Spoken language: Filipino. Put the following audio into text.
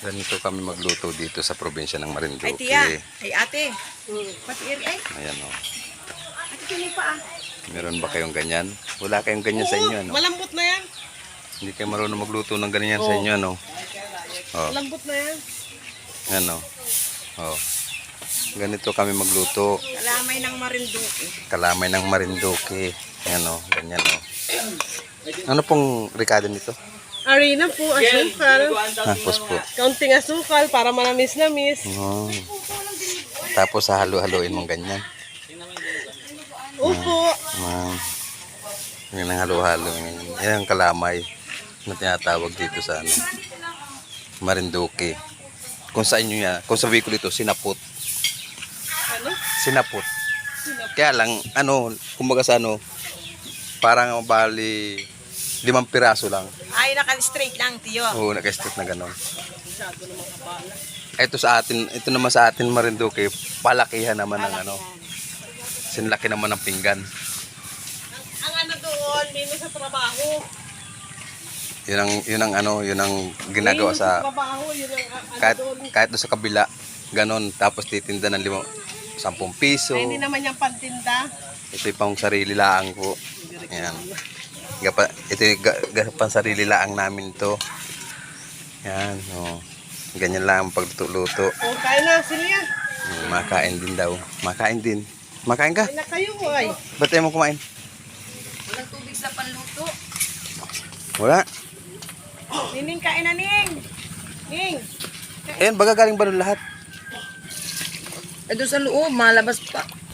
Ganito kami magluto dito sa probinsya ng Marinduque. Ay, tiya. Ay, ate. Pati eri, ay. Ayan o. Ate, kini pa ah. Meron ba kayong ganyan? Wala kayong ganyan sa inyo, ano? malambot na yan. Hindi kayo marunong magluto ng ganyan sa inyo, ano? Oh, Malambot na yan. ano? Oh. Ganito kami magluto. Kalamay ng Marinduque. Kalamay ng Marinduque. Ayan o, ganyan o. Ano pong ricado nito? Arena po, asukal. Tapos po. Kaunting asukal para manamis-namis. Oh. Tapos hahalo-haloin mong ganyan. Upo. Ah, yan ang halo-halo. Yan ang kalamay na tinatawag dito sa ano, Marinduque. Kung sa inyo yan, kung sa Bicol ito, sinapot. Ano? Sinapot. Kaya lang, ano, kumbaga sa ano, parang bali limang piraso lang. Ay, naka-straight lang, tiyo. Oo, naka-stick na gano'n. Ito sa atin, ito naman sa atin Marinduque, palakihan naman ng ano. Sinlaki naman ng pinggan. Ang ano doon, dito sa trabaho. Yun ang, yun ang ano, yun ang ginagawa sa trabaho, yun ang ano kahit, doon. kahit doon sa kabila, ganon, tapos titinda ng lima, 10 piso. Ay, hindi naman yung pantinda. Ito yung pang sarili laang po. Yan. Gapa, ito yung ga, ga- pang sarili laang namin to. Yan, oh. Ganyan lang ang pagluto-luto. O, kain na, sila yan. Mm, Makain din daw. Makain din. Makain ka? Kain na kayo, ay. Ba't tayo mo kumain? Walang tubig sa panluto. Wala. Nining, kain na, Ning. Ning. Ayun, baga galing ba lahat? Eh, doon sa loob, malabas pa.